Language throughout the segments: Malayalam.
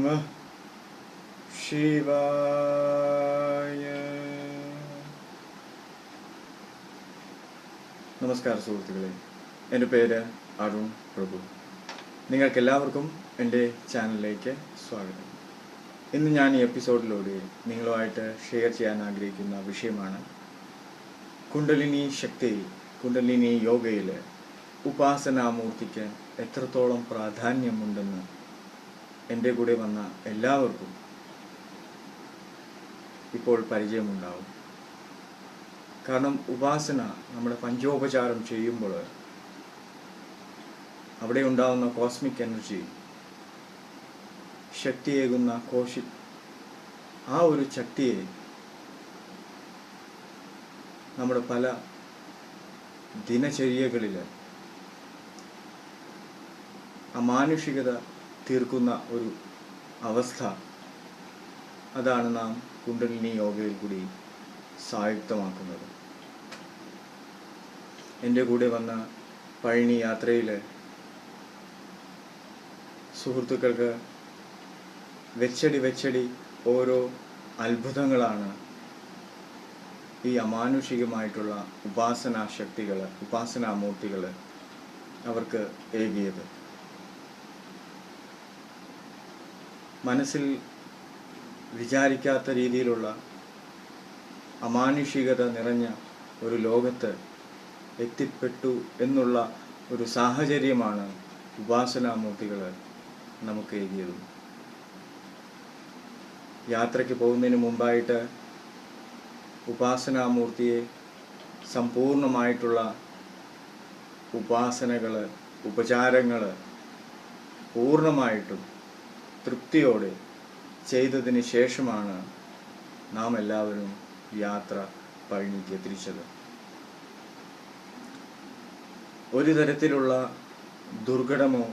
നമ ശിവായ നമസ്കാര സുഹൃത്തുക്കളെ എന്റെ പേര് അരുൺ പ്രഭു. നിങ്ങൾക്കെല്ലാവർക്കും എന്റെ ചാനലിലേക്ക് സ്വാഗതം. ഇന്ന് ഞാൻ ഈ എപ്പിസോഡിലൂടെ നിങ്ങളുമായിട്ട് ഷെയർ ചെയ്യാൻ ആഗ്രഹിക്കുന്ന വിഷയമാണ് കുണ്ടലിനി ശക്തി കുണ്ടലിനി യോഗയിൽ ഉപാസനാമൂർത്തിക്ക് എത്രത്തോളം പ്രാധാന്യമുണ്ടെന്ന് എന്റെ കൂടെ വന്ന എല്ലാവർക്കും ഇപ്പോൾ പരിചയമുണ്ടാവും. കാരണം ഉപാസന നമ്മുടെ പഞ്ചോപചാരം ചെയ്യുമ്പോൾ അവിടെ ഉണ്ടാകുന്ന കോസ്മിക് എനർജി ശക്തിയേകുന്ന കോശി ആ ഒരു ശക്തിയെ നമ്മുടെ പല ദിനചര്യകളിൽ അമാനുഷികത തീർക്കുന്ന ഒരു അവസ്ഥ. അതാണ് നാം കുണ്ടലിനി യോഗയിൽ കൂടി സായുക്തമാക്കുന്നത്. എന്റെ കൂടെ വന്ന പഴനി യാത്രയിൽ സുഹൃത്തുക്കൾക്ക് വെച്ചടി വെച്ചടി ഓരോ അത്ഭുതങ്ങളാണ് ഈ അമാനുഷികമായിട്ടുള്ള ഉപാസനാ ശക്തികൾ ഉപാസനാമൂർത്തികൾ അവർക്ക് ഏകിയത്. മനസ്സിൽ വിചാരിക്കാത്ത രീതിയിലുള്ള അമാനുഷികത നിറഞ്ഞ ഒരു ലോകത്ത് എത്തിപ്പെട്ടു എന്നുള്ള ഒരു സാഹചര്യമാണ് ഉപാസനാമൂർത്തികൾ നമുക്ക് എഴുതിയത്. യാത്രയ്ക്ക് പോകുന്നതിന് മുമ്പായിട്ട് ഉപാസനാമൂർത്തിയെ സമ്പൂർണമായിട്ടുള്ള ഉപാസനകൾ ഉപചാരങ്ങൾ പൂർണമായിട്ടും തൃപ്തിയോടെ ചെയ്തതിന് ശേഷമാണ് നാം എല്ലാവരും യാത്ര പഴനിക്ക് തിരിച്ചത്. ഒരു തരത്തിലുള്ള ദുർഘടമോ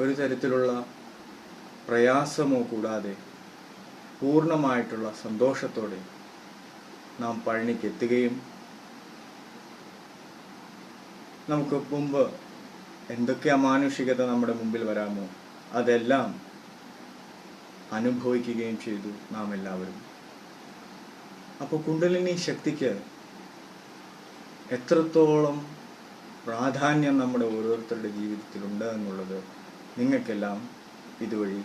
ഒരു തരത്തിലുള്ള പ്രയാസമോ കൂടാതെ പൂർണമായിട്ടുള്ള സന്തോഷത്തോടെ നാം പഴനിക്ക് എത്തുകയും നമുക്ക് മുമ്പ് എന്തൊക്കെ അമാനുഷികത നമ്മുടെ മുമ്പിൽ വരാമോ അതെല്ലാം അനുഭവിക്കുകയും ചെയ്തു നാം എല്ലാവരും അപ്പോൾ കുണ്ടലിനി ശക്തിക്ക് എത്രത്തോളം പ്രാധാന്യം നമ്മുടെ ഓരോരുത്തരുടെ ജീവിതത്തിലുണ്ട് എന്നുള്ളത് നിങ്ങൾക്കെല്ലാം ഇതുവഴി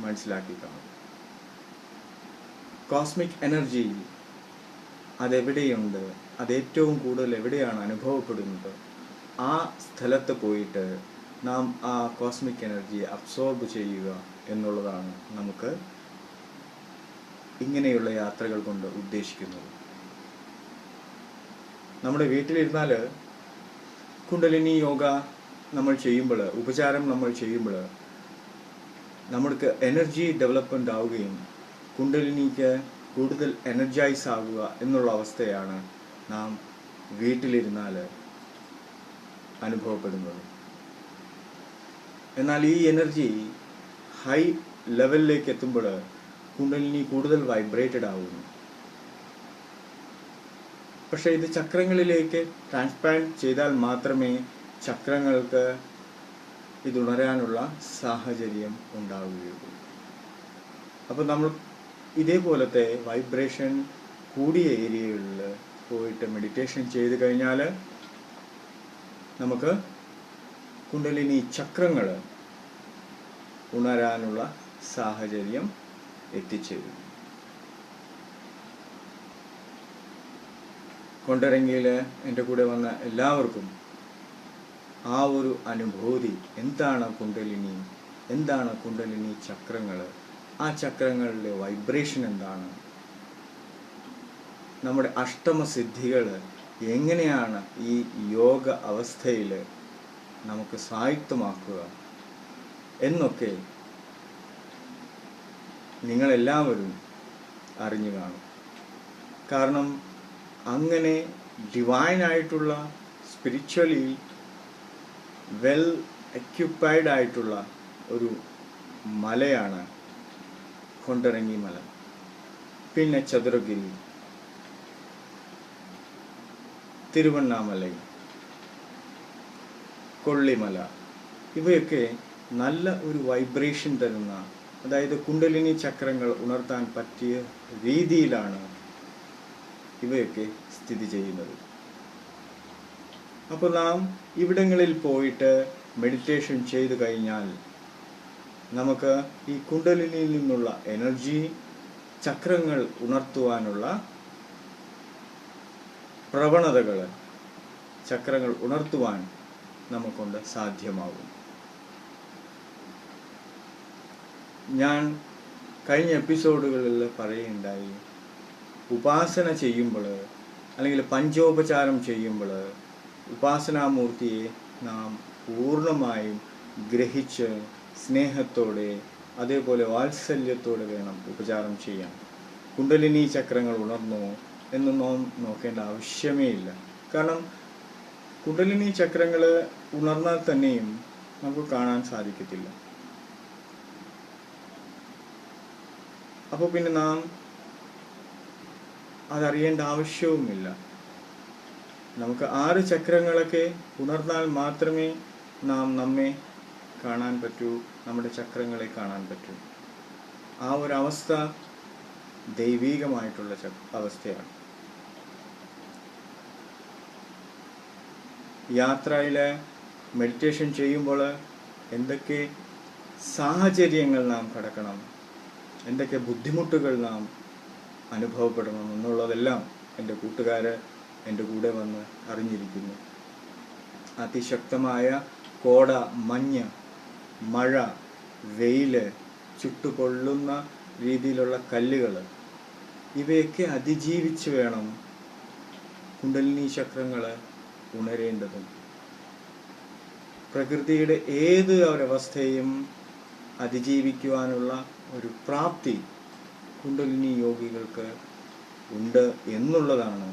മനസ്സിലാക്കി കാണും കോസ്മിക് എനർജി അതെവിടെയുണ്ട്? അത് ഏറ്റവും കൂടുതൽ എവിടെയാണ് അനുഭവപ്പെടുന്നത്? ആ സ്ഥലത്ത് പോയിട്ട് നാം ആ കോസ്മിക് എനർജിയെ അബ്സോർബ് ചെയ്യുക എന്നുള്ളതാണ് നമുക്ക് ഇങ്ങനെയുള്ള യാത്രകൾ കൊണ്ട് ഉദ്ദേശിക്കുന്നത്. നമ്മുടെ വീട്ടിലിരുന്നാൽ കുണ്ടലിനി യോഗ നമ്മൾ ചെയ്യുമ്പോൾ ഉപചാരം നമ്മൾ ചെയ്യുമ്പോൾ നമ്മൾക്ക് എനർജി ഡെവലപ്മെന്റ് ആവുകയും കുണ്ടലിനിക്ക് കൂടുതൽ എനർജൈസ് ആവുക എന്നുള്ള അവസ്ഥയാണ് നാം വീട്ടിലിരുന്നാൽ അനുഭവപ്പെടുന്നത്. എന്നാൽ ഈ എനർജി ഹൈ ലെവലിലേക്ക് എത്തുമ്പോൾ കുണ്ടലിനി കൂടുതൽ വൈബ്രേറ്റഡ് ആവുന്നു. പക്ഷെ ഇത് ചക്രങ്ങളിലേക്ക് ട്രാൻസ്പ്ലാന്റ് ചെയ്താൽ മാത്രമേ ചക്രങ്ങൾക്ക് ഇത് ഉണരാനുള്ള സാഹചര്യം ഉണ്ടാവുകയുള്ളൂ. അപ്പോൾ നമ്മൾ ഇതേപോലത്തെ വൈബ്രേഷൻ കൂടിയ ഏരിയകളിൽ പോയിട്ട് മെഡിറ്റേഷൻ ചെയ്ത് കഴിഞ്ഞാൽ നമുക്ക് കുണ്ടലിനി ചക്രങ്ങൾ ഉണരാനുള്ള സാഹചര്യം എത്തിച്ചേരും കൊണ്ടരങ്ങിയിൽ എന്റെ കൂടെ വന്ന എല്ലാവർക്കും ആ ഒരു അനുഭൂതി എന്താണ് കുണ്ടലിനി എന്താണ് കുണ്ടലിനി ചക്രങ്ങൾ ആ ചക്രങ്ങളുടെ വൈബ്രേഷൻ എന്താണ്? നമ്മുടെ അഷ്ടമസിദ്ധികൾ എങ്ങനെയാണ് ഈ യോഗ അവസ്ഥയിൽ നമുക്ക് സായുക്തമാക്കുക എന്നൊക്കെ നിങ്ങളെല്ലാവരും അറിഞ്ഞു കാണും. കാരണം അങ്ങനെ ഡിവൈനായിട്ടുള്ള സ്പിരിച്വലി വെൽ എക്യുപ്പൈഡ് ആയിട്ടുള്ള ഒരു മലയാണ് കൊണ്ടിറങ്ങി മല. പിന്നെ ചതുരഗിരി തിരുവണ്ണാമലൈ കൊള്ളിമല. ഇവയൊക്കെ നല്ല ഒരു വൈബ്രേഷൻ തരുന്ന അതായത് കുണ്ടലിനി ചക്രങ്ങൾ ഉണർത്താൻ പറ്റിയ രീതിയിലാണ് ഇവയൊക്കെ സ്ഥിതി ചെയ്യുന്നത്. അപ്പോൾ നാം ഇവിടങ്ങളിൽ പോയിട്ട് മെഡിറ്റേഷൻ ചെയ്തു കഴിഞ്ഞാൽ നമുക്ക് ഈ കുണ്ടലിനിയിൽ നിന്നുള്ള എനർജി ചക്രങ്ങൾ ഉണർത്തുവാനുള്ള പ്രവണതകൾ ചക്രങ്ങൾ ഉണർത്തുവാൻ നമുക്കൊണ്ട് സാധ്യമാകും. ഞാൻ കഴിഞ്ഞ എപ്പിസോഡുകളിൽ പറയുകയുണ്ടായി ഉപാസന ചെയ്യുമ്പോൾ അല്ലെങ്കിൽ പഞ്ചോപചാരം ചെയ്യുമ്പോൾ ഉപാസനാമൂർത്തിയെ നാം പൂർണമായും ഗ്രഹിച്ച് സ്നേഹത്തോടെ അതേപോലെ വാത്സല്യത്തോടെ വേണം ഉപചാരം ചെയ്യാൻ. കുണ്ടലിനി ചക്രങ്ങൾ ഉണർന്നോ എന്ന് നോക്കേണ്ട ആവശ്യമേ ഇല്ല. കാരണം കുണ്ടലിനി ചക്രങ്ങൾ ഉണർന്നാൽ തന്നെയും നമുക്ക് കാണാൻ സാധിക്കത്തില്ല. അപ്പോൾ പിന്നെ നാം അതറിയേണ്ട ആവശ്യവുമില്ല. നമുക്ക് ആറ് ചക്രങ്ങളൊക്കെ ഉണർന്നാൽ മാത്രമേ നാം നമ്മെ കാണാൻ പറ്റൂ നമ്മുടെ ചക്രങ്ങളെ കാണാൻ പറ്റൂ. ആ ഒരു അവസ്ഥ ദൈവീകമായിട്ടുള്ള അവസ്ഥയാണ്. യാത്രയിൽ മെഡിറ്റേഷൻ ചെയ്യുമ്പോൾ എന്തൊക്കെ സാഹചര്യങ്ങൾ നാം കടക്കണം? എന്തൊക്കെ ബുദ്ധിമുട്ടുകൾ നാം അനുഭവപ്പെടണം എന്നുള്ളതെല്ലാം എന്റെ കൂട്ടുകാർ എന്റെ കൂടെ വന്ന് അറിഞ്ഞിരിക്കുന്നു. അതിശക്തമായ കോട മഞ്ഞ് മഴ വെയിൽ ചുട്ടുകൊള്ളുന്ന രീതിയിലുള്ള കല്ലുകൾ ഇവയൊക്കെ അതിജീവിച്ച് വേണം കുണ്ടലിനി ചക്രങ്ങൾ ഉണരേണ്ടതും പ്രകൃതിയുടെ ഏത് ഒരവസ്ഥയും അതിജീവിക്കുവാനുള്ള ഒരു പ്രാപ്തി കുണ്ടലിനി യോഗികൾക്ക് ഉണ്ട് എന്നുള്ളതാണ്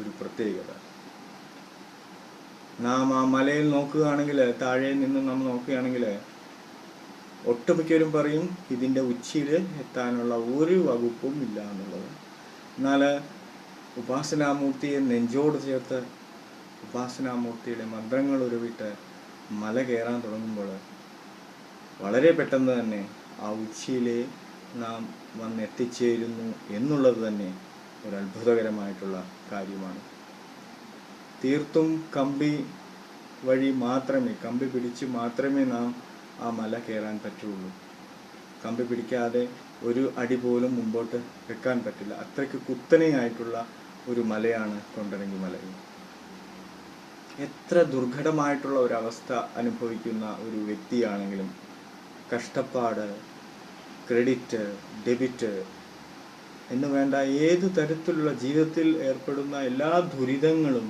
ഒരു പ്രത്യേകത. നാം ആ മലയിൽ നോക്കുകയാണെങ്കിൽ താഴെ നിന്ന് നാം നോക്കുകയാണെങ്കിൽ ഒട്ടുമിക്കവരും പറയും ഇതിന്റെ ഉച്ചിയിൽ എത്താനുള്ള ഒരു വകുപ്പും ഇല്ല എന്നുള്ളത്. എന്നാൽ ഉപാസനാമൂർത്തിയെ നെഞ്ചോട് ചേർത്ത് ഉപാസനാമൂർത്തിയുടെ മന്ത്രങ്ങൾ ഉരുവിട്ട് മല കയറാൻ തുടങ്ങുമ്പോൾ വളരെ പെട്ടെന്ന് തന്നെ ആ ഉച്ചിയിലെ നാം വന്ന് എത്തിച്ചേരുന്നു എന്നുള്ളത് തന്നെ ഒരു അത്ഭുതകരമായിട്ടുള്ള കാര്യമാണ്. തീർത്തും കമ്പി വഴി മാത്രമേ കമ്പി പിടിച്ച് മാത്രമേ നാം ആ മല കയറാൻ പറ്റുള്ളൂ. കമ്പി പിടിക്കാതെ ഒരു അടി പോലും മുമ്പോട്ട് വെക്കാൻ പറ്റില്ല. അത്രയ്ക്ക് കുത്തനെയായിട്ടുള്ള ഒരു മലയാണ് കൊണ്ടരങ്ങി മല എത്ര ദുർഘടമായിട്ടുള്ള ഒരവസ്ഥ അനുഭവിക്കുന്ന ഒരു വ്യക്തിയാണെങ്കിലും കഷ്ടപ്പാട് ക്രെഡിറ്റ് ഡെബിറ്റ് എന്ന് വേണ്ട ഏത് തരത്തിലുള്ള ജീവിതത്തിൽ ഏർപ്പെടുന്ന എല്ലാ ദുരിതങ്ങളും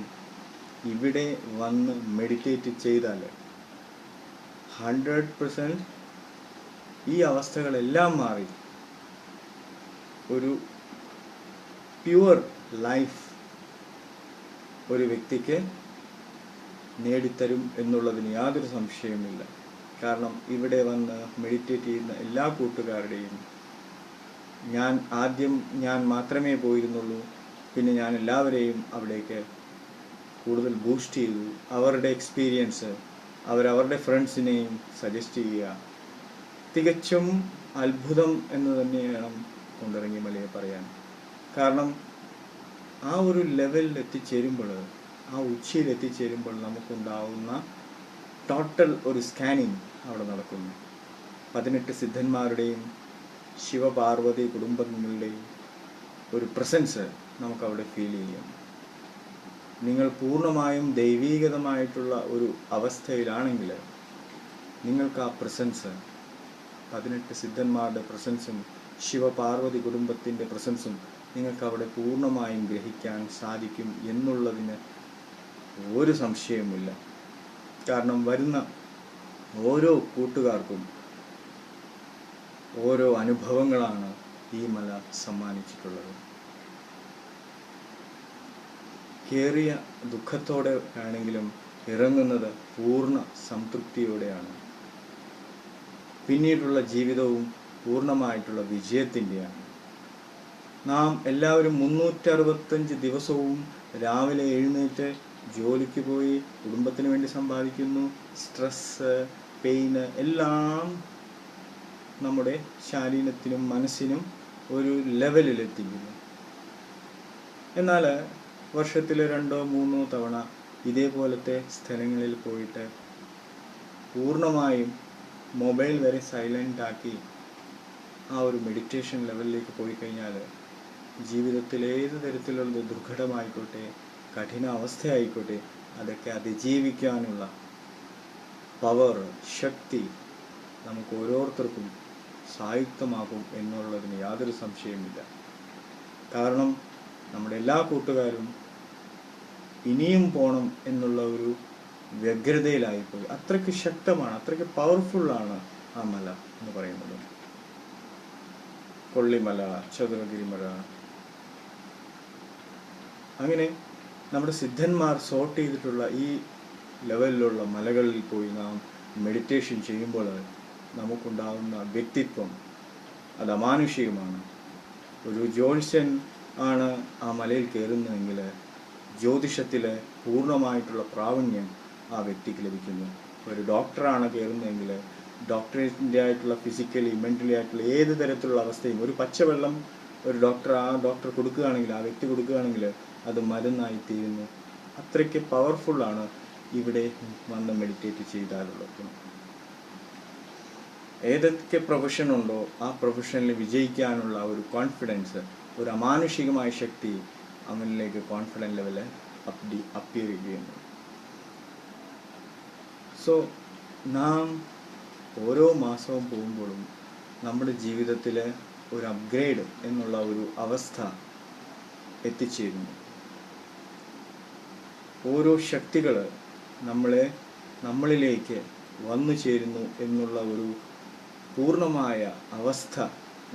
ഇവിടെ വന്ന് മെഡിറ്റേറ്റ് ചെയ്താൽ ഹൺഡ്രഡ് പെർസെന്റ് ഈ അവസ്ഥകളെല്ലാം മാറി. ഒരു പ്യുവർ ലൈഫ് ഒരു വ്യക്തിക്ക് നേടിത്തരും എന്നുള്ളതിന് യാതൊരു സംശയവുമില്ല. കാരണം ഇവിടെ വന്ന് മെഡിറ്റേറ്റ് ചെയ്യുന്ന എല്ലാ കൂട്ടുകാരുടെയും ഞാൻ ആദ്യം ഞാൻ മാത്രമേ പോയിരുന്നുള്ളൂ. പിന്നെ ഞാൻ എല്ലാവരെയും അവിടേക്ക് കൂടുതൽ ബൂസ്റ്റ് ചെയ്തു. അവരുടെ എക്സ്പീരിയൻസ് അവരവരുടെ ഫ്രണ്ട്സിനെയും സജസ്റ്റ് ചെയ്യുക. തികച്ചും അത്ഭുതം എന്ന് തന്നെ വേണം കൊണ്ടിറങ്ങി മലയെ പറയാൻ. കാരണം ആ ഒരു ലെവലിൽ എത്തിച്ചേരുമ്പോൾ ആ ഉച്ചയിൽ എത്തിച്ചേരുമ്പോൾ നമുക്കുണ്ടാവുന്ന ടോട്ടൽ ഒരു സ്കാനിങ് അവിടെ നടക്കുന്നു. പതിനെട്ട് സിദ്ധന്മാരുടെയും ശിവപാർവതി കുടുംബങ്ങളുടെയും ഒരു പ്രസൻസ് നമുക്കവിടെ ഫീൽ ചെയ്യും. നിങ്ങൾ പൂർണമായും ദൈവീകതമായിട്ടുള്ള ഒരു അവസ്ഥയിലാണെങ്കിൽ നിങ്ങൾക്ക് ആ പ്രസൻസ് പതിനെട്ട് സിദ്ധന്മാരുടെ പ്രസൻസും ശിവപാർവതി കുടുംബത്തിന്റെ പ്രസൻസും നിങ്ങൾക്ക് അവിടെ പൂർണമായും ഗ്രഹിക്കാൻ സാധിക്കും എന്നുള്ളതിന് ഒരു സംശയവുമില്ല. കാരണം വരുന്ന ഓരോ കൂട്ടുകാർക്കും ഓരോ അനുഭവങ്ങളാണ് ഈ മല സമ്മാനിച്ചിട്ടുള്ളത്. കേറിയ ദുഃഖത്തോടെ ആണെങ്കിലും ഇറങ്ങുന്നത് പൂർണ സംതൃപ്തിയോടെയാണ്. പിന്നീടുള്ള ജീവിതവും പൂർണമായിട്ടുള്ള വിജയത്തിന്റെയാണ്. നാം എല്ലാവരും മുന്നൂറ്ററുപത്തഞ്ച് ദിവസവും രാവിലെ എഴുന്നേറ്റ് ജോലിക്ക് പോയി കുടുംബത്തിന് വേണ്ടി സമ്പാദിക്കുന്നു സ്ട്രെസ് പെയിന് എല്ലാം നമ്മുടെ ശാരീരത്തിനും മനസ്സിനും ഒരു ലെവലിലെത്തിക്കുന്നു എന്നാൽ വർഷത്തിൽ രണ്ടോ മൂന്നോ തവണ ഇതേപോലത്തെ സ്ഥലങ്ങളിൽ പോയിട്ട് പൂർണമായും മൊബൈൽ വരെ സൈലന്റ് ആക്കി ആ ഒരു മെഡിറ്റേഷൻ ലെവലിലേക്ക് പോയി കഴിഞ്ഞാൽ ജീവിതത്തിൽ ഏത് തരത്തിലുള്ള ദുർഘടമായിക്കോട്ടെ കഠിന അവസ്ഥയായിക്കോട്ടെ അതൊക്കെ അതിജീവിക്കാനുള്ള പവർ ശക്തി നമുക്ക് ഓരോരുത്തർക്കും സായുക്തമാകും എന്നുള്ളതിന് യാതൊരു സംശയമില്ല കാരണം നമ്മുടെ എല്ലാ കൂട്ടുകാരും ഇനിയും പോണം എന്നുള്ള ഒരു വ്യഗ്രതയിലായിപ്പോയി. അത്രയ്ക്ക് ശക്തമാണ് അത്രയ്ക്ക് പവർഫുള്ളാണ് ആ മല എന്ന് പറയുന്നത്. കൊള്ളിമല ചതുരഗിരിമല. അങ്ങനെ നമ്മുടെ സിദ്ധന്മാർ സോർട്ട് ചെയ്തിട്ടുള്ള ഈ ലെവലിലുള്ള മലകളിൽ പോയി നാം മെഡിറ്റേഷൻ ചെയ്യുമ്പോൾ നമുക്കുണ്ടാകുന്ന വ്യക്തിത്വം അത് അമാനുഷികമാണ്. ഒരു ജോൺസൺ ആണ് ആ മലയിൽ കയറുന്നതെങ്കിൽ ജ്യോതിഷത്തിലെ പൂർണമായിട്ടുള്ള പ്രാവീണ്യം ആ വ്യക്തിക്ക് ലഭിക്കുന്നു. ഒരു ഡോക്ടറാണ് കയറുന്നതെങ്കിൽ ഡോക്ടറിന്റെ ആയിട്ടുള്ള ഫിസിക്കലി മെന്റലി ആയിട്ടുള്ള ഏത് തരത്തിലുള്ള അവസ്ഥയും ഒരു പച്ചവെള്ളം ഒരു ഡോക്ടർ ആ ഡോക്ടർ കൊടുക്കുകയാണെങ്കിൽ ആ വ്യക്തി കൊടുക്കുകയാണെങ്കിൽ അത് മരുന്നായി തീരുന്നു അത്രയ്ക്ക് പവർഫുള്ളാണ് ഇവിടെ വന്ന് മെഡിറ്റേറ്റ് ചെയ്താലുള്ളത്. ഏതൊക്കെ പ്രൊഫഷൻ ഉണ്ടോ ആ പ്രൊഫഷനിൽ വിജയിക്കാനുള്ള ഒരു കോൺഫിഡൻസ് ഒരു അമാനുഷികമായ ശക്തി അവനിലേക്ക് കോൺഫിഡൻസ് ലെവൽ അപ്ഡി അപ്പിയർ ചെയ്യുന്നു. സോ നാം ഓരോ മാസവും പോകുമ്പോഴും നമ്മുടെ ജീവിതത്തിൽ ഒരു അപ്ഗ്രേഡ് എന്നുള്ള ഒരു അവസ്ഥ എത്തിച്ചേരുന്നു. ഓരോ ശക്തികൾ നമ്മളെ നമ്മളിലേക്ക് വന്നു ചേരുന്നു എന്നുള്ള ഒരു പൂർണമായ അവസ്ഥ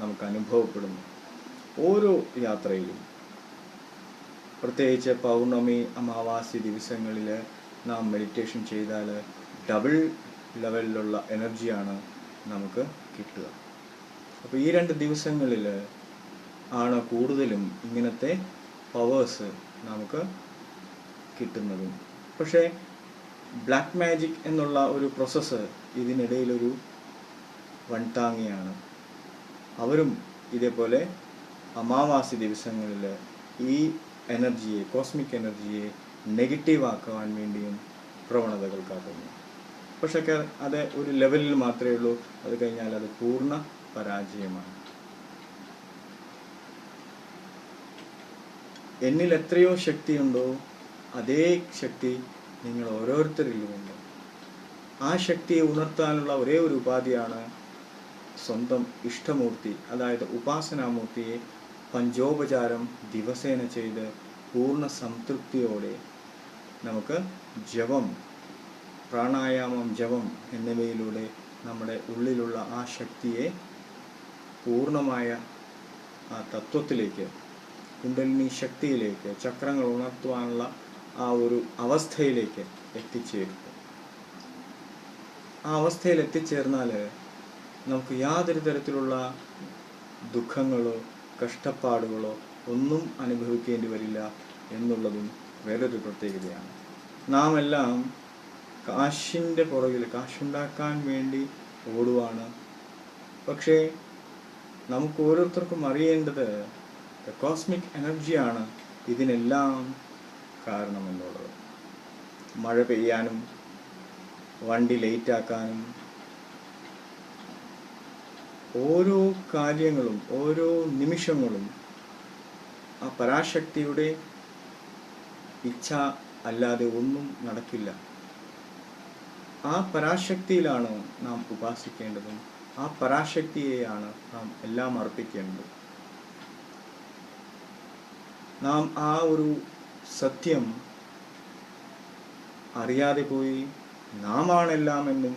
നമുക്ക് അനുഭവപ്പെടുന്നു. ഓരോ യാത്രയിലും പ്രത്യേകിച്ച് പൗർണമി അമാവാസി ദിവസങ്ങളിൽ നാം മെഡിറ്റേഷൻ ചെയ്താൽ ഡബിൾ ലെവലിലുള്ള എനർജിയാണ് നമുക്ക് കിട്ടുക. അപ്പോൾ ഈ രണ്ട് ദിവസങ്ങളിൽ ആണ് കൂടുതലും ഇങ്ങനത്തെ പവേഴ്സ് നമുക്ക് കിട്ടുന്നതും. പക്ഷേ ബ്ലാക്ക് മാജിക് എന്നുള്ള ഒരു പ്രോസസ്സ് ഇതിനിടയിലൊരു വൺതാങ്ങിയാണ് അവരും ഇതേപോലെ അമാവാസി ദിവസങ്ങളിൽ ഈ എനർജിയെ കോസ്മിക് എനർജിയെ നെഗറ്റീവ് ആക്കുവാൻ വേണ്ടിയും പ്രവണതകൾ കാട്ടുന്നു. പക്ഷേ അത് ഒരു ലെവലിൽ മാത്രമേ ഉള്ളൂ. അത് കഴിഞ്ഞാൽ അത് പൂർണ പരാജയമാണ്. എന്നിൽ എത്രയോ ശക്തിയുണ്ടോ? അതേ ശക്തി നിങ്ങൾ ഓരോരുത്തരിലുമുണ്ട്. ആ ശക്തിയെ ഉണർത്താനുള്ള ഒരേ ഒരു ഉപാധിയാണ് സ്വന്തം ഇഷ്ടമൂർത്തി അതായത് ഉപാസനാമൂർത്തിയെ പഞ്ചോപചാരം ദിവസേന ചെയ്ത് പൂർണ സംതൃപ്തിയോടെ നമുക്ക് ജപം പ്രാണായാമം ജപം എന്നിവയിലൂടെ നമ്മുടെ ഉള്ളിലുള്ള ആ ശക്തിയെ പൂർണമായ ആ തത്വത്തിലേക്ക് കുണ്ടലിനി ശക്തിയിലേക്ക് ചക്രങ്ങൾ ഉണർത്തുവാനുള്ള ആ ഒരു അവസ്ഥയിലേക്ക് എത്തിച്ചേരുക ആ അവസ്ഥയിൽ എത്തിച്ചേർന്നാൽ നമുക്ക് യാതൊരു തരത്തിലുള്ള ദുഃഖങ്ങളോ കഷ്ടപ്പാടുകളോ ഒന്നും അനുഭവിക്കേണ്ടി വരില്ല എന്നുള്ളതും വേറൊരു പ്രത്യേകതയാണ്. നാം എല്ലാം കാശിന്റെ പുറകിൽ കാശുണ്ടാക്കാൻ വേണ്ടി ഓടുവാണ്. പക്ഷേ നമുക്ക് ഓരോരുത്തർക്കും അറിയേണ്ടത് കോസ്മിക് എനർജിയാണ് ഇതിനെല്ലാം കാരണമെന്നുള്ളത്. മഴ പെയ്യാനും വണ്ടി ലേറ്റാക്കാനും ഓരോ കാര്യങ്ങളും ഓരോ നിമിഷങ്ങളും ആ പരാശക്തിയുടെ ഇച്ഛ അല്ലാതെ ഒന്നും നടക്കില്ല. ആ പരാശക്തിയിലാണ് നാം ഉപാസിക്കേണ്ടതും. ആ പരാശക്തിയെയാണ് നാം എല്ലാം അർപ്പിക്കേണ്ടത്. നാം ആ ഒരു സത്യം അറിയാതെ പോയി നാമാണെല്ലാം എന്നും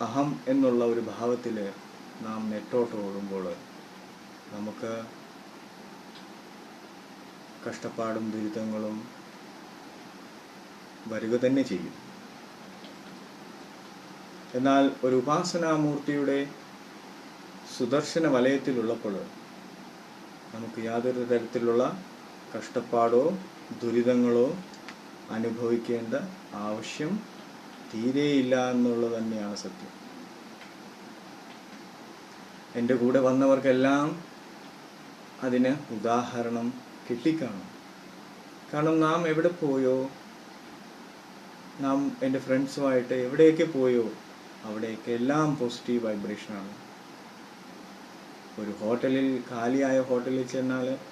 അഹം എന്നുള്ള ഒരു ഭാവത്തിൽ നാം നെട്ടോട്ട് ഓടുമ്പോൾ നമുക്ക് കഷ്ടപ്പാടും ദുരിതങ്ങളും വരിക തന്നെ ചെയ്യും. എന്നാൽ ഒരു ഉപാസനാമൂർത്തിയുടെ സുദർശന വലയത്തിലുള്ളപ്പോൾ നമുക്ക് യാതൊരു തരത്തിലുള്ള കഷ്ടപ്പാടോ ദുരിതങ്ങളോ അനുഭവിക്കേണ്ട ആവശ്യം തീരെയില്ല എന്നുള്ളത് തന്നെയാണ് സത്യം. എന്റെ കൂടെ വന്നവർക്കെല്ലാം അതിന് ഉദാഹരണം കിട്ടിക്കാണും. കാരണം നാം എവിടെ പോയോ നാം എന്റെ ഫ്രണ്ട്സുമായിട്ട് എവിടെയൊക്കെ പോയോ അവിടെയൊക്കെ എല്ലാം പോസിറ്റീവ് വൈബ്രേഷനാണ്. ഒരു ഹോട്ടലിൽ കാലിയായ ഹോട്ടലിൽ ചെന്നാൽ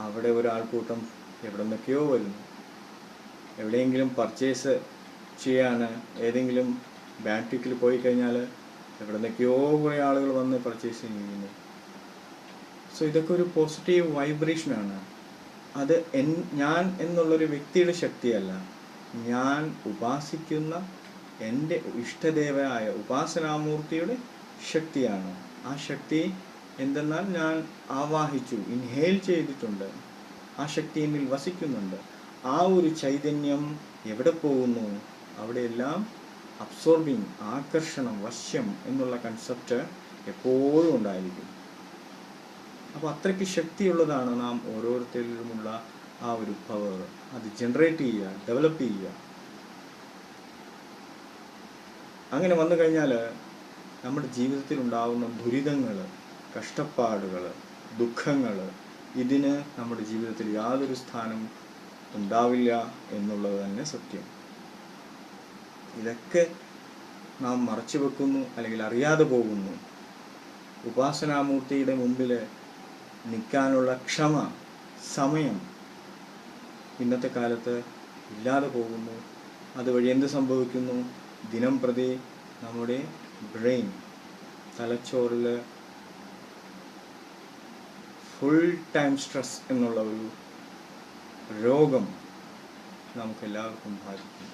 അവിടെ ഒരാൾക്കൂട്ടം എവിടെ നിന്നൊക്കെയോ വരുന്നു. എവിടെയെങ്കിലും പർച്ചേസ് ചെയ്യാൻ ഏതെങ്കിലും ബാറ്റിക്കിൽ പോയി കഴിഞ്ഞാൽ എവിടെ നിന്നൊക്കെയോ കുറേ ആളുകൾ വന്ന് പർച്ചേസ് ചെയ്യുന്നു. സോ ഇതൊക്കെ ഒരു പോസിറ്റീവ് വൈബ്രേഷനാണ് അത് എൻ ഞാൻ എന്നുള്ളൊരു വ്യക്തിയുടെ ശക്തിയല്ല. ഞാൻ ഉപാസിക്കുന്ന എന്റെ ഇഷ്ടദേവയായ ഉപാസനാമൂർത്തിയുടെ ശക്തിയാണ്. ആ ശക്തി എന്തെന്നാൽ ഞാൻ ആവാഹിച്ചു ഇൻഹേൽ ചെയ്തിട്ടുണ്ട് ആ ശക്തി എന്നിൽ വസിക്കുന്നുണ്ട്. ആ ഒരു ചൈതന്യം എവിടെ പോകുന്നു? അവിടെയെല്ലാം അബ്സോർബിങ് ആകർഷണം വശ്യം എന്നുള്ള കൺസെപ്റ്റ് എപ്പോഴും ഉണ്ടായിരിക്കും. അപ്പോൾ അത്രയ്ക്ക് ശക്തിയുള്ളതാണ് നാം ഓരോരുത്തരിലുമുള്ള ആ ഒരു പവർ അത് ജനറേറ്റ് ചെയ്യുക ഡെവലപ്പ് ചെയ്യുക. അങ്ങനെ വന്നു കഴിഞ്ഞാൽ നമ്മുടെ ജീവിതത്തിൽ ഉണ്ടാകുന്ന ദുരിതങ്ങൾ കഷ്ടപ്പാടുകൾ ദുഃഖങ്ങൾ ഇതിന് നമ്മുടെ ജീവിതത്തിൽ യാതൊരു സ്ഥാനം ഉണ്ടാവില്ല എന്നുള്ളത് തന്നെ സത്യം. ഇതൊക്കെ നാം മറച്ചു വെക്കുന്നു അല്ലെങ്കിൽ അറിയാതെ പോകുന്നു. ഉപാസനാമൂർത്തിയുടെ മുമ്പിൽ നിൽക്കാനുള്ള ക്ഷമ സമയം ഇന്നത്തെ കാലത്ത് ഇല്ലാതെ പോകുന്നു. അതുവഴി എന്ത് സംഭവിക്കുന്നു? ദിനം പ്രതി നമ്മുടെ ബ്രെയിൻ തലച്ചോറിൽ ഫുൾ ടൈം സ്ട്രെസ് എന്നുള്ള ഒരു രോഗം നമുക്കെല്ലാവർക്കും ബാധിക്കും.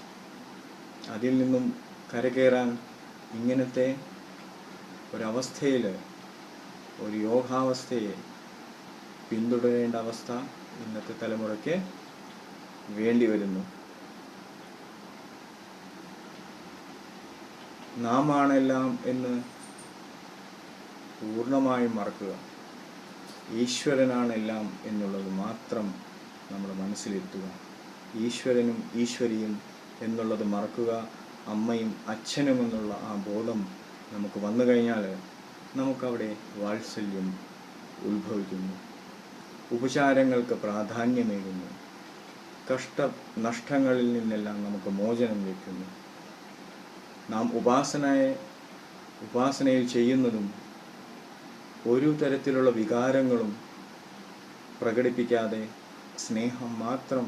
അതിൽ നിന്നും കരകയറാൻ ഇങ്ങനത്തെ ഒരവസ്ഥയിൽ ഒരു യോഗാവസ്ഥയെ പിന്തുടരേണ്ട അവസ്ഥ ഇന്നത്തെ തലമുറയ്ക്ക് വേണ്ടി വരുന്നു. നാം ആണെല്ലാം എന്ന് പൂർണമായും മറക്കുക. ഈശ്വരനാണെല്ലാം എന്നുള്ളത് മാത്രം നമ്മുടെ മനസ്സിലിരുത്തുക. ഈശ്വരനും ഈശ്വരിയും എന്നുള്ളത് മറക്കുക അമ്മയും അച്ഛനും എന്നുള്ള ആ ബോധം നമുക്ക് വന്നു കഴിഞ്ഞാൽ നമുക്കവിടെ വാത്സല്യം ഉത്ഭവിക്കുന്നു. ഉപചാരങ്ങൾക്ക് പ്രാധാന്യമേകുന്നു. കഷ്ട നഷ്ടങ്ങളിൽ നിന്നെല്ലാം നമുക്ക് മോചനം ലഭിക്കുന്നു. നാം ഉപാസനയെ ഉപാസനയിൽ ചെയ്യുന്നതും ഒരു തരത്തിലുള്ള വികാരങ്ങളും പ്രകടിപ്പിക്കാതെ സ്നേഹം മാത്രം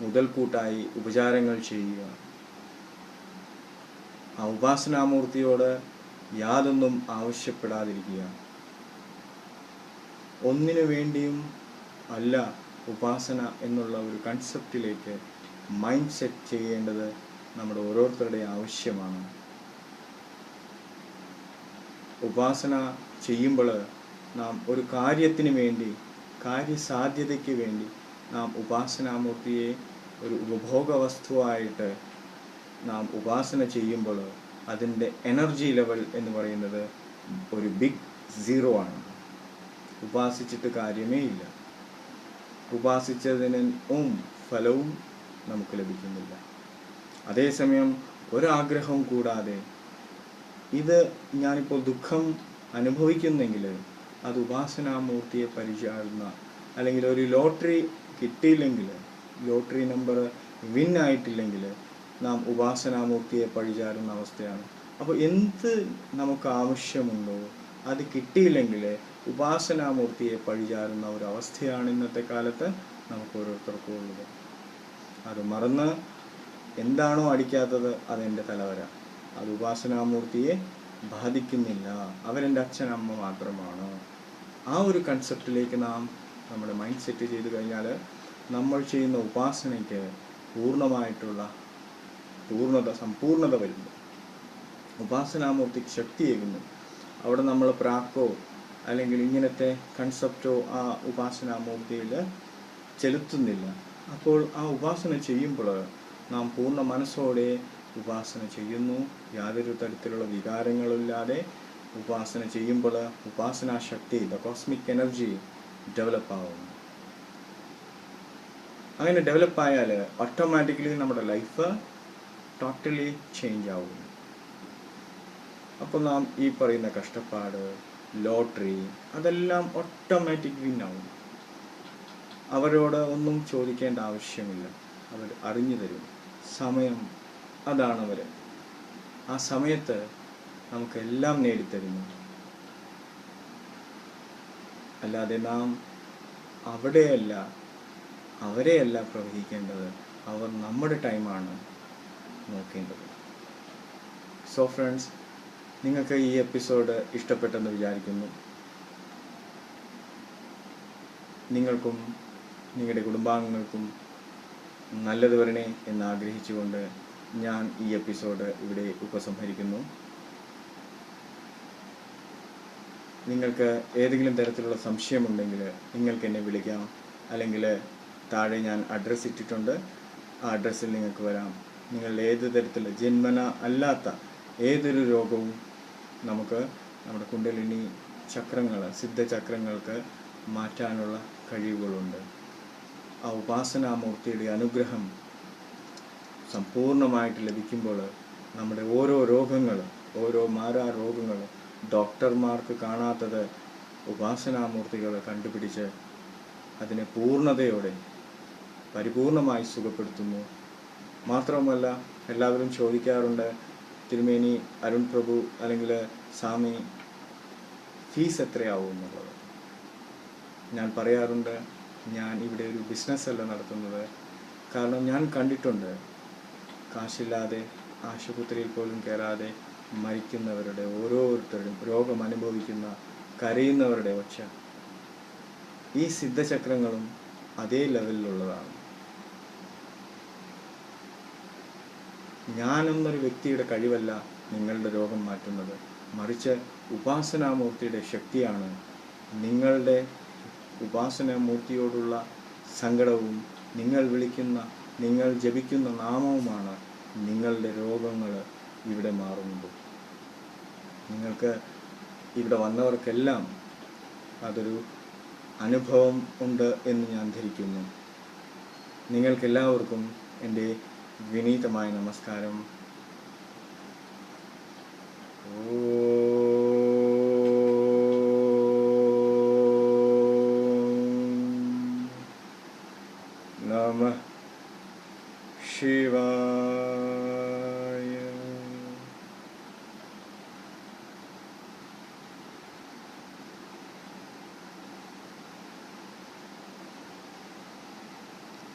മുതൽക്കൂട്ടായി ഉപചാരങ്ങൾ ചെയ്യുക ആ ഉപാസനാമൂർത്തിയോട് യാതൊന്നും ആവശ്യപ്പെടാതിരിക്കുക ഒന്നിനു വേണ്ടിയും അല്ല ഉപാസന എന്നുള്ള ഒരു കൺസെപ്റ്റിലേക്ക് മൈൻഡ് സെറ്റ് ചെയ്യേണ്ടത് നമ്മുടെ ഓരോരുത്തരുടെയും ആവശ്യമാണ്. ഉപാസന ചെയ്യുമ്പോൾ നാം ഒരു കാര്യത്തിന് വേണ്ടി കാര്യസാധ്യതയ്ക്ക് വേണ്ടി നാം ഉപാസനാമൂർത്തിയെ ഒരു ഉപഭോഗ വസ്തുവായിട്ട് നാം ഉപാസന ചെയ്യുമ്പോൾ അതിന്റെ എനർജി ലെവൽ എന്ന് പറയുന്നത് ഒരു ബിഗ് സീറോ ആണ്. ഉപാസിച്ചിട്ട് കാര്യമേ ഇല്ല. ഉപാസിച്ചതിന് ഓം ഫലവും നമുക്ക് ലഭിക്കുന്നില്ല. അതേസമയം ഒരാഗ്രഹവും കൂടാതെ ഇത് ഞാനിപ്പോൾ ദുഃഖം അനുഭവിക്കുന്നെങ്കിൽ അത് ഉപാസനാമൂർത്തിയെ പരിചാരുന്ന അല്ലെങ്കിൽ ഒരു ലോട്ടറി കിട്ടിയില്ലെങ്കിൽ ലോട്ടറി നമ്പർ വിൻ ആയിട്ടില്ലെങ്കിൽ നാം ഉപാസനാമൂർത്തിയെ പഴിചാരുന്ന അവസ്ഥയാണ്. അപ്പോൾ എന്ത് നമുക്ക് ആവശ്യമുണ്ടോ അത് കിട്ടിയില്ലെങ്കിൽ ഉപാസനാമൂർത്തിയെ പഴിചാരുന്ന ഒരു അവസ്ഥയാണ് ഇന്നത്തെ കാലത്ത് നമുക്ക് ഓരോരുത്തർക്കും ഉള്ളത്. അത് മറന്ന് എന്താണോ അടിക്കാത്തത് അതെന്റെ തലവര. അത് ഉപാസനാമൂർത്തിയെ ബാധിക്കുന്നില്ല. അവരെന്റെ അച്ഛൻ അമ്മ മാത്രമാണ്. ആ ഒരു കൺസെപ്റ്റിലേക്ക് നാം നമ്മുടെ മൈൻഡ് സെറ്റ് ചെയ്ത് കഴിഞ്ഞാൽ നമ്മൾ ചെയ്യുന്ന ഉപാസനയ്ക്ക് പൂർണമായിട്ടുള്ള പൂർണത സമ്പൂർണത വരുന്നു. ഉപാസനാമൂർത്തിക്ക് ശക്തിയേകുന്നു. അവിടെ നമ്മൾ പ്രാക്കോ അല്ലെങ്കിൽ ഇങ്ങനത്തെ കൺസെപ്റ്റോ ആ ഉപാസനാമൂർത്തിയിൽ ചെലുത്തുന്നില്ല. അപ്പോൾ ആ ഉപാസന ചെയ്യുമ്പോൾ നാം പൂർണ മനസ്സോടെ ഉപാസന ചെയ്യുന്നു. യാതൊരു തരത്തിലുള്ള വികാരങ്ങളില്ലാതെ ഉപാസന ചെയ്യുമ്പോൾ ഉപാസനാ ശക്തി ദ കോസ്മിക് എനർജി ഡെവലപ്പ് ആവുന്നു. അങ്ങനെ ഡെവലപ്പ് ആയാൽ ഓട്ടോമാറ്റിക്കലി നമ്മുടെ ലൈഫ് ടോട്ടലി ചേഞ്ച് ആവുന്നു. അപ്പോൾ നാം ഈ പറയുന്ന കഷ്ടപ്പാട് ലോട്ടറി അതെല്ലാം ഓട്ടോമാറ്റിക് വിൻ ആവും. അവരോട് ഒന്നും ചോദിക്കേണ്ട ആവശ്യമില്ല. അവർ അറിഞ്ഞു തരും. സമയം അതാണ് അവർ ആ സമയത്ത് നമുക്കെല്ലാം നേടിത്തരുന്നു. അല്ലാതെ നാം അവിടെയല്ല അവരെയല്ല പ്രവഹിക്കേണ്ടത്. അവർ നമ്മുടെ ടൈമാണ് നോക്കേണ്ടത്. സോ ഫ്രണ്ട്സ് നിങ്ങൾക്ക് ഈ എപ്പിസോഡ് ഇഷ്ടപ്പെട്ടെന്ന് വിചാരിക്കുന്നു. നിങ്ങൾക്കും നിങ്ങളുടെ കുടുംബാംഗങ്ങൾക്കും നല്ലത് വരണേ എന്ന് ആഗ്രഹിച്ചുകൊണ്ട് ഞാൻ ഈ എപ്പിസോഡ് ഇവിടെ ഉപസംഹരിക്കുന്നു. നിങ്ങൾക്ക് ഏതെങ്കിലും തരത്തിലുള്ള സംശയമുണ്ടെങ്കിൽ നിങ്ങൾക്ക് എന്നെ വിളിക്കാം. അല്ലെങ്കിൽ താഴെ ഞാൻ അഡ്രസ്സ് ഇട്ടിട്ടുണ്ട്. ആ അഡ്രസ്സിൽ നിങ്ങൾക്ക് വരാം. നിങ്ങൾ ഏത് തരത്തിലുള്ള ജന്മന അല്ലാത്ത ഏതൊരു രോഗവും നമുക്ക് നമ്മുടെ കുണ്ടലിനി ചക്രങ്ങൾ സിദ്ധചക്രങ്ങൾക്ക് മാറ്റാനുള്ള കഴിവുകളുണ്ട്. ആ ഉപാസനാമൂർത്തിയുടെ അനുഗ്രഹം സമ്പൂർണമായിട്ട് ലഭിക്കുമ്പോൾ നമ്മുടെ ഓരോ രോഗങ്ങളും ഓരോ മാരാ രോഗങ്ങൾ ഡോക്ടർമാർക്ക് കാണാത്തത് ഉപാസനാമൂർത്തികൾ കണ്ടുപിടിച്ച് അതിനെ പൂർണതയോടെ പരിപൂർണമായി സുഖപ്പെടുത്തുന്നു. മാത്രവുമല്ല എല്ലാവരും ചോദിക്കാറുണ്ട് തിരുമേനി അരുൺ പ്രഭു അല്ലെങ്കിൽ സ്വാമി ഫീസ് എത്രയാവും എന്നുള്ളത്. ഞാൻ പറയാറുണ്ട് ഞാൻ ഇവിടെ ഒരു ബിസിനസ് അല്ല നടത്തുന്നത്. കാരണം ഞാൻ കണ്ടിട്ടുണ്ട് കാശില്ലാതെ ആശുപത്രിയിൽ പോലും കയറാതെ മരിക്കുന്നവരുടെ ഓരോരുത്തരും രോഗം അനുഭവിക്കുന്ന കരയുന്നവരുടെ ഒച്ച. ഈ സിദ്ധചക്രങ്ങളും അതേ ലെവലിലുള്ളതാണ്. ഞാനെന്നൊരു വ്യക്തിയുടെ കഴിവല്ല നിങ്ങളുടെ രോഗം മാറ്റുന്നത്. മറിച്ച് ഉപാസനാമൂർത്തിയുടെ ശക്തിയാണ് നിങ്ങളുടെ ഉപാസനാമൂർത്തിയോടുള്ള സങ്കടവും നിങ്ങൾ വിളിക്കുന്ന നിങ്ങൾ ജപിക്കുന്ന നാമവുമാണ് നിങ്ങളുടെ രോഗങ്ങൾ ഇവിടെ മാറുന്നത്. നിങ്ങൾക്ക് ഇവിടെ വന്നവർക്കെല്ലാം അതൊരു അനുഭവം ഉണ്ട് എന്ന് ഞാൻ ധരിക്കുന്നു. നിങ്ങൾക്കെല്ലാവർക്കും എന്റെ വിനീതമായ നമസ്കാരം. ഓം